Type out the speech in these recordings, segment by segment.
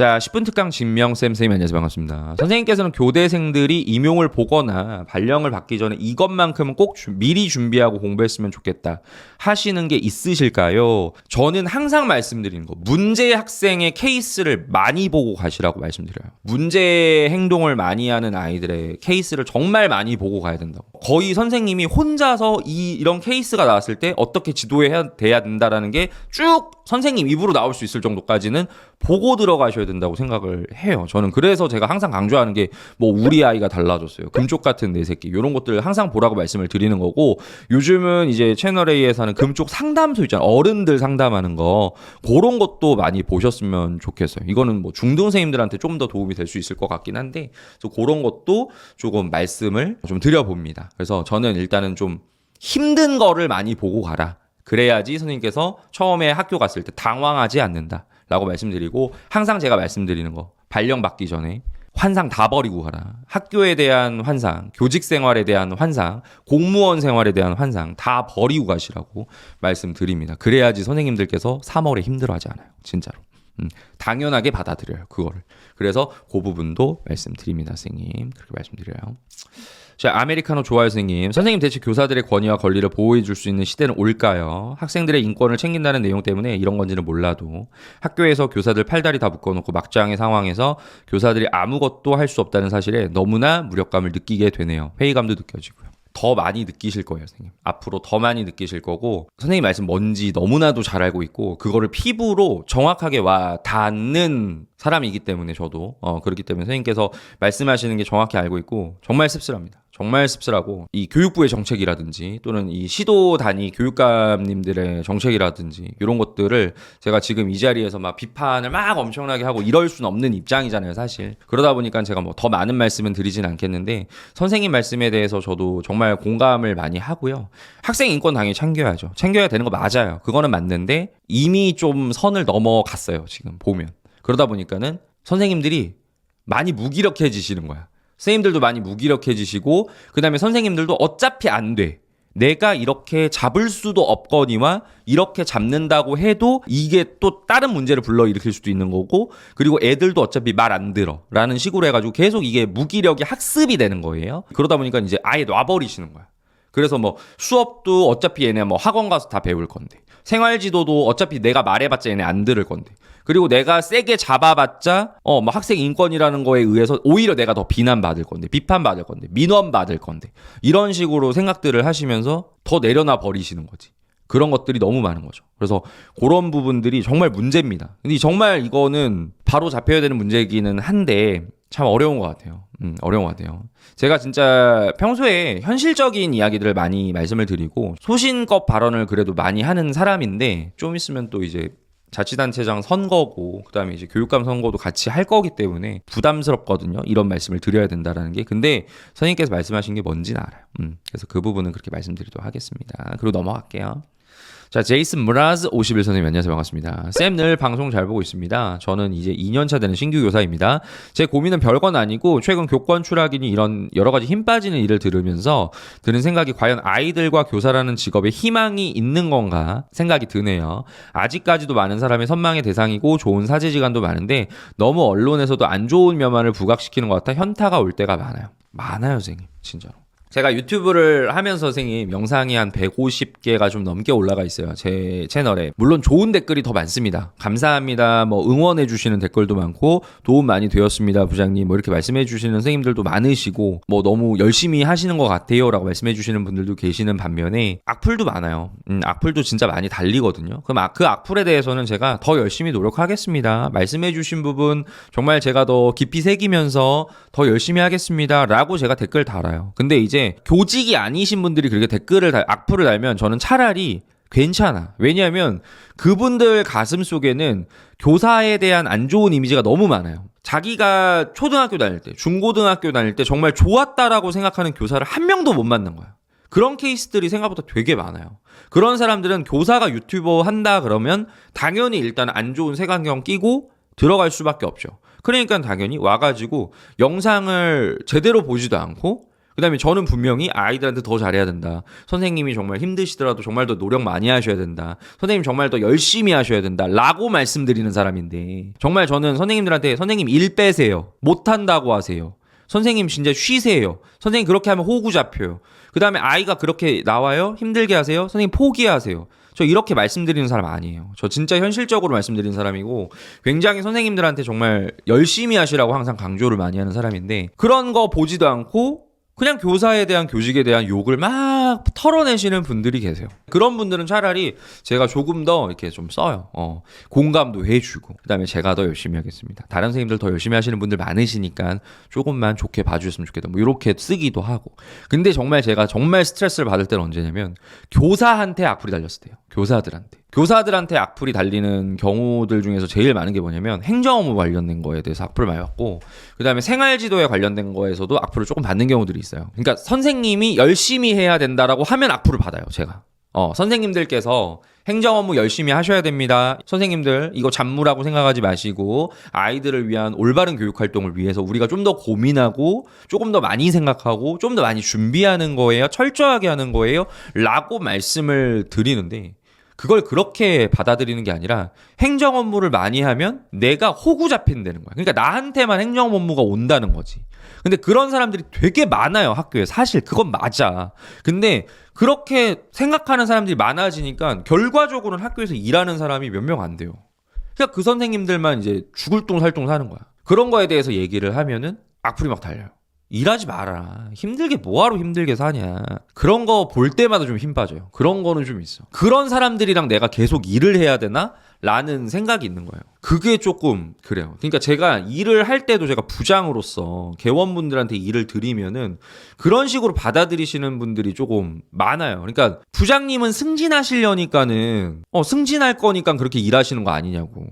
자, 10분 특강 진명 쌤 선생님 안녕하세요 반갑습니다. 선생님께서는 교대생들이 임용을 보거나 발령을 받기 전에 이것만큼은 꼭 주- 미리 준비하고 공부했으면 좋겠다 하시는 게 있으실까요? 저는 항상 말씀드리는 거 문제 학생의 케이스를 많이 보고 가시라고 말씀드려요. 문제 행동을 많이 하는 아이들의 케이스를 정말 많이 보고 가야 된다고. 거의 선생님이 혼자서 이 이런 케이스가 나왔을 때 어떻게 지도해야 돼야 된다라는 게 쭉 선생님 입으로 나올 수 있을 정도까지는 보고 들어가셔야 된다고 생각을 해요. 저는 그래서 제가 항상 강조하는 게 뭐 우리 아이가 달라졌어요. 금쪽 같은 내 새끼 이런 것들 항상 보라고 말씀을 드리는 거고 요즘은 이제 채널 A에서는 금쪽 상담소 있잖아요. 어른들 상담하는 거 그런 것도 많이 보셨으면 좋겠어요. 이거는 뭐 중등생님들한테 좀 더 도움이 될 수 있을 것 같긴 한데 그래서 그런 것도 조금 말씀을 좀 드려봅니다. 그래서 저는 일단은 좀 힘든 거를 많이 보고 가라. 그래야지 선생님께서 처음에 학교 갔을 때 당황하지 않는다. 라고 말씀드리고 항상 제가 말씀드리는 거 발령 받기 전에 환상 다 버리고 가라. 학교에 대한 환상, 교직 생활에 대한 환상, 공무원 생활에 대한 환상 다 버리고 가시라고 말씀드립니다. 그래야지 선생님들께서 3월에 힘들어하지 않아요. 진짜로. 음, 당연하게 받아들여요. 그거를. 그래서 그 부분도 말씀드립니다, 선생님. 그렇게 말씀드려요. 자, 아메리카노 좋아요, 선생님. 선생님 대체 교사들의 권위와 권리를 보호해 줄 수 있는 시대는 올까요? 학생들의 인권을 챙긴다는 내용 때문에 이런 건지는 몰라도 학교에서 교사들 팔다리 다 묶어놓고 막장의 상황에서 교사들이 아무것도 할 수 없다는 사실에 너무나 무력감을 느끼게 되네요. 회의감도 느껴지고요. 더 많이 느끼실 거예요, 선생님. 앞으로 더 많이 느끼실 거고, 선생님 말씀 뭔지 너무나도 잘 알고 있고, 그거를 피부로 정확하게 와 닿는 사람이기 때문에 저도, 어, 그렇기 때문에 선생님께서 말씀하시는 게 정확히 알고 있고, 정말 씁쓸합니다. 정말 씁쓸하고, 이 교육부의 정책이라든지, 또는 이 시도 단위 교육감님들의 정책이라든지, 이런 것들을 제가 지금 이 자리에서 막 비판을 막 엄청나게 하고 이럴 수는 없는 입장이잖아요, 사실. 그러다 보니까 제가 뭐 더 많은 말씀은 드리진 않겠는데, 선생님 말씀에 대해서 저도 정말 공감을 많이 하고요. 학생 인권 당연히 챙겨야죠. 챙겨야 되는 거 맞아요. 그거는 맞는데, 이미 좀 선을 넘어갔어요, 지금 보면. 그러다 보니까는 선생님들이 많이 무기력해지시는 거야. 선생님들도 많이 무기력해지시고, 그 다음에 선생님들도 어차피 안 돼. 내가 이렇게 잡을 수도 없거니와 이렇게 잡는다고 해도 이게 또 다른 문제를 불러일으킬 수도 있는 거고 그리고 애들도 어차피 말 안 들어. 라는 식으로 해가지고 계속 이게 무기력이 학습이 되는 거예요. 그러다 보니까 이제 아예 놔버리시는 거야. 그래서 뭐 수업도 어차피 얘네 뭐 학원 가서 다 배울 건데 생활지도도 어차피 내가 말해봤자 얘네 안 들을 건데. 그리고 내가 세게 잡아봤자 어 뭐 학생 인권이라는 거에 의해서 오히려 내가 더 비난받을 건데 비판받을 건데 민원받을 건데. 이런 식으로 생각들을 하시면서 더 내려놔 버리시는 거지 그런 것들이 너무 많은 거죠. 그래서 그런 부분들이 정말 문제입니다. 근데 정말 이거는 바로 잡혀야 되는 문제이기는 한데 참 어려운 것 같아요. 음, 어려운 것 같아요. 제가 진짜 평소에 현실적인 이야기들을 많이 말씀을 드리고 소신껏 발언을 그래도 많이 하는 사람인데 좀 있으면 또 이제 자치단체장 선거고 그다음에 이제 교육감 선거도 같이 할 거기 때문에 부담스럽거든요. 이런 말씀을 드려야 된다라는 게. 근데 선생님께서 말씀하신 게 뭔지는 알아요. 음. 그래서 그 부분은 그렇게 말씀드리도록 하겠습니다. 그리고 넘어갈게요. 자, 제이슨 무라즈 51 선생님 안녕하세요. 반갑습니다. 쌤 늘 방송 잘 보고 있습니다. 저는 이제 2년차 되는 신규 교사입니다. 제 고민은 별건 아니고 최근 교권 추락이니 이런 여러 가지 힘 빠지는 일을 들으면서 드는 생각이 과연 아이들과 교사라는 직업에 희망이 있는 건가 생각이 드네요. 아직까지도 많은 사람의 선망의 대상이고 좋은 사제지간도 많은데 너무 언론에서도 안 좋은 면만을 부각시키는 것 같아 현타가 올 때가 많아요. 많아요, 선생님. 진짜로. 제가 유튜브를 하면서 선생님 영상이 한 150개가 좀 넘게 올라가 있어요. 제 채널에. 물론 좋은 댓글이 더 많습니다. 감사합니다. 뭐 응원해 주시는 댓글도 많고 도움 많이 되었습니다. 부장님. 뭐 이렇게 말씀해 주시는 선생님들도 많으시고 뭐 너무 열심히 하시는 것 같아요라고 말씀해 주시는 분들도 계시는 반면에 악플도 많아요. 음, 악플도 진짜 많이 달리거든요. 그럼 아- 그 악플에 대해서는 제가 더 열심히 노력하겠습니다. 말씀해 주신 부분 정말 제가 더 깊이 새기면서 더 열심히 하겠습니다라고 제가 댓글 달아요. 근데 이제 교직이 아니신 분들이 그렇게 댓글을 달, 악플을 달면 저는 차라리 괜찮아. 왜냐하면 그분들 가슴 속에는 교사에 대한 안 좋은 이미지가 너무 많아요. 자기가 초등학교 다닐 때, 중고등학교 다닐 때 정말 좋았다라고 생각하는 교사를 한 명도 못 만난 거야. 그런 케이스들이 생각보다 되게 많아요. 그런 사람들은 교사가 유튜버 한다 그러면 당연히 일단 안 좋은 색안경 끼고 들어갈 수밖에 없죠. 그러니까 당연히 와가지고 영상을 제대로 보지도 않고 그다음에 저는 분명히 아이들한테 더 잘해야 된다. 선생님이 정말 힘드시더라도 정말 더 노력 많이 하셔야 된다. 선생님 정말 더 열심히 하셔야 된다라고 말씀드리는 사람인데 정말 저는 선생님들한테 선생님 일 빼세요. 못 한다고 하세요. 선생님 진짜 쉬세요. 선생님 그렇게 하면 호구 잡혀요. 그 다음에 아이가 그렇게 나와요. 힘들게 하세요. 선생님 포기하세요. 저 이렇게 말씀드리는 사람 아니에요. 저 진짜 현실적으로 말씀드리는 사람이고 굉장히 선생님들한테 정말 열심히 하시라고 항상 강조를 많이 하는 사람인데 그런 거 보지도 않고 그냥 교사에 대한 교직에 대한 욕을 막 털어내시는 분들이 계세요. 그런 분들은 차라리 제가 조금 더 이렇게 좀 써요. 어, 공감도 해주고 그다음에 제가 더 열심히 하겠습니다. 다른 선생님들 더 열심히 하시는 분들 많으시니까 조금만 좋게 봐주셨으면 좋겠다. 뭐 이렇게 쓰기도 하고. 근데 정말 제가 정말 스트레스를 받을 때는 언제냐면 교사한테 악플이 달렸을 때요. 교사들한테. 교사들한테 악플이 달리는 경우들 중에서 제일 많은 게 뭐냐면 행정 업무 관련된 거에 대해서 악플을 많이 받고 그다음에 생활 지도에 관련된 거에서도 악플을 조금 받는 경우들이 있어요. 그러니까 선생님이 열심히 해야 된다라고 하면 악플을 받아요, 제가. 어, 선생님들께서 행정 업무 열심히 하셔야 됩니다. 선생님들, 이거 잡무라고 생각하지 마시고, 아이들을 위한 올바른 교육 활동을 위해서 우리가 좀 더 고민하고, 조금 더 많이 생각하고, 좀 더 많이 준비하는 거예요. 철저하게 하는 거예요. 라고 말씀을 드리는데, 그걸 그렇게 받아들이는 게 아니라 행정 업무를 많이 하면 내가 호구 잡힌다는 거야. 그러니까 나한테만 행정 업무가 온다는 거지. 근데 그런 사람들이 되게 많아요, 학교에. 사실 그건 맞아. 근데 그렇게 생각하는 사람들이 많아지니까 결과적으로는 학교에서 일하는 사람이 몇 명 안 돼요. 그러니까 그 선생님들만 이제 죽을 똥 살똥 사는 거야. 그런 거에 대해서 얘기를 하면은 악플이 막 달려요. 일하지 마라. 힘들게 뭐하러 힘들게 사냐. 그런 거 볼 때마다 좀 힘 빠져요. 그런 거는 좀 있어. 그런 사람들이랑 내가 계속 일을 해야 되나? 라는 생각이 있는 거예요. 그게 조금 그래요. 그러니까 제가 일을 할 때도 제가 부장으로서 개원분들한테 일을 드리면은 그런 식으로 받아들이시는 분들이 조금 많아요. 그러니까 부장님은 승진하시려니까는 어 승진할 거니까 그렇게 일하시는 거 아니냐고.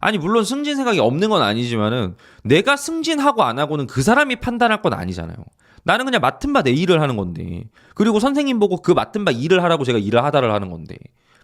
아니 물론 승진 생각이 없는 건 아니지만은 내가 승진하고 안 하고는 그 사람이 판단할 건 아니잖아요. 나는 그냥 맡은 바 내 일을 하는 건데. 그리고 선생님 보고 그 맡은 바 일을 하라고 제가 일을 하다를 하는 건데.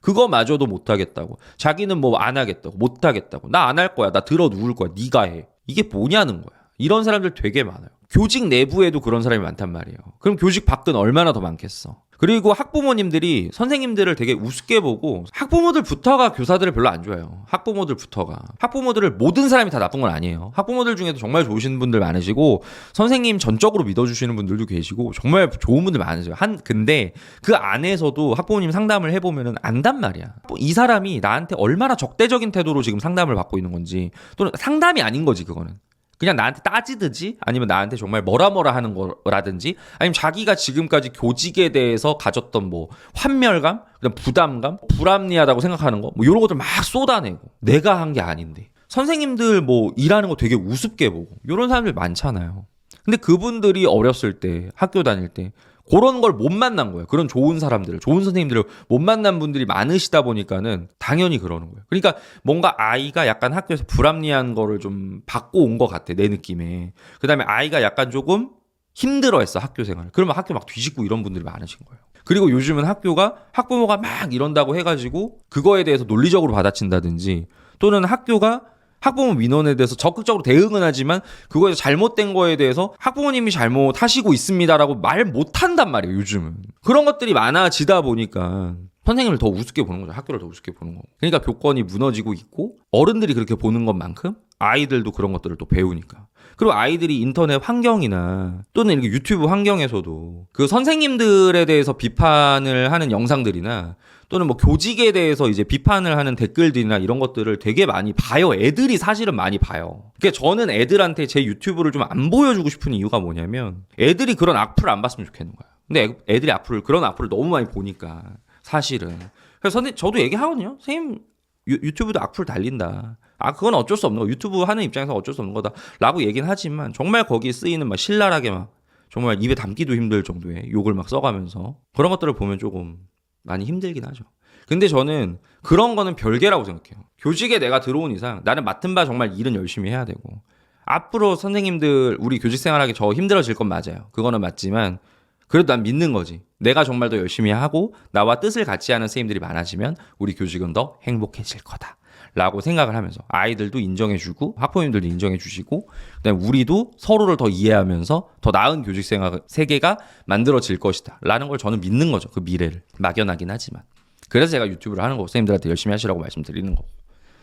그거마저도 못 하겠다고. 자기는 뭐 안 하겠다고 못 하겠다고. 나 안 할 거야. 나 들어 누울 거야. 네가 해. 이게 뭐냐는 거야. 이런 사람들 되게 많아요. 교직 내부에도 그런 사람이 많단 말이에요. 그럼 교직 밖은 얼마나 더 많겠어 그리고 학부모님들이 선생님들을 되게 우습게 보고 학부모들부터가 교사들을 별로 안 좋아해요. 학부모들부터가. 학부모들을 모든 사람이 다 나쁜 건 아니에요. 학부모들 중에도 정말 좋으신 분들 많으시고 선생님 전적으로 믿어주시는 분들도 계시고 정말 좋은 분들 많으세요. 한 근데 그 안에서도 학부모님 상담을 해보면은 안단 말이야. 이 사람이 나한테 얼마나 적대적인 태도로 지금 상담을 받고 있는 건지 또는 상담이 아닌 거지 그거는. 그냥 나한테 따지듯이 아니면 나한테 정말 뭐라 뭐라 하는 거라든지 아니면 자기가 지금까지 교직에 대해서 가졌던 뭐 환멸감, 그다음 부담감, 불합리하다고 생각하는 거, 뭐 이런 것들 막 쏟아내고 내가 한 게 아닌데. 선생님들 뭐 일하는 거 되게 우습게 보고 이런 사람들 많잖아요. 근데 그분들이 어렸을 때 학교 다닐 때 그런 걸 못 만난 거예요. 그런 좋은 사람들을, 좋은 선생님들을 못 만난 분들이 많으시다 보니까는 당연히 그러는 거예요. 그러니까 뭔가 아이가 약간 학교에서 불합리한 거를 좀 받고 온 것 같아, 내 느낌에. 그 다음에 아이가 약간 조금 힘들어 했어, 학교 생활. 그러면 학교 막 뒤집고 이런 분들이 많으신 거예요. 그리고 요즘은 학교가 학부모가 막 이런다고 해가지고 그거에 대해서 논리적으로 받아친다든지 또는 학교가 학부모 민원에 대해서 적극적으로 대응은 하지만 그거에서 잘못된 거에 대해서 학부모님이 잘못하시고 있습니다라고 말 못한단 말이에요 요즘은. 그런 것들이 많아지다 보니까 선생님을 더 우습게 보는 거죠. 학교를 더 우습게 보는 거고 그러니까 교권이 무너지고 있고 어른들이 그렇게 보는 것만큼 아이들도 그런 것들을 또 배우니까 그리고 아이들이 인터넷 환경이나 또는 이렇게 유튜브 환경에서도 그 선생님들에 대해서 비판을 하는 영상들이나 또는 뭐 교직에 대해서 이제 비판을 하는 댓글들이나 이런 것들을 되게 많이 봐요. 애들이 사실은 많이 봐요. 그러니까 저는 애들한테 제 유튜브를 좀 안 보여주고 싶은 이유가 뭐냐면 애들이 그런 악플을 안 봤으면 좋겠는 거야. 근데 애들이 악플을 그런 악플을 너무 많이 보니까 사실은 그래서 선생 저도 얘기하거든요. 선생님 유, 유튜브도 악플 달린다. 아 그건 어쩔 수 없는 거. 유튜브 하는 입장에서 어쩔 수 없는 거다라고 얘기는 하지만 정말 거기에 쓰이는 막 신랄하게 막 정말 입에 담기도 힘들 정도의 욕을 막 써가면서 그런 것들을 보면 조금 많이 힘들긴 하죠. 근데 저는 그런 거는 별개라고 생각해요. 교직에 내가 들어온 이상 나는 맡은 바 정말 일은 열심히 해야 되고 앞으로 선생님들 우리 교직 생활하기 저 힘들어질 건 맞아요. 그거는 맞지만 그래도 난 믿는 거지. 내가 정말 더 열심히 하고 나와 뜻을 같이 하는 선생님들이 많아지면 우리 교직은 더 행복해질 거다. 라고 생각을 하면서 아이들도 인정해주고 학부모님들도 인정해주시고 그다음에 우리도 서로를 더 이해하면서 더 나은 교직 생활 세계가 만들어질 것이다 라는 걸 저는 믿는 거죠 그 미래를. 막연하긴 하지만. 그래서 제가 유튜브를 하는 거고 선생님들한테 열심히 하시라고 말씀드리는 거고.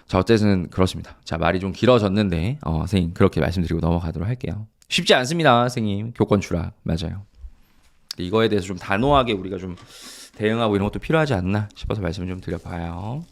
자 어쨌든 그렇습니다. 자 말이 좀 길어졌는데 어, 선생님 그렇게 말씀드리고 넘어가도록 할게요. 쉽지 않습니다 선생님. 교권 추락. 맞아요. 이거에 대해서 좀 단호하게 우리가 좀 대응하고 이런 것도 필요하지 않나 싶어서 말씀을 좀 드려봐요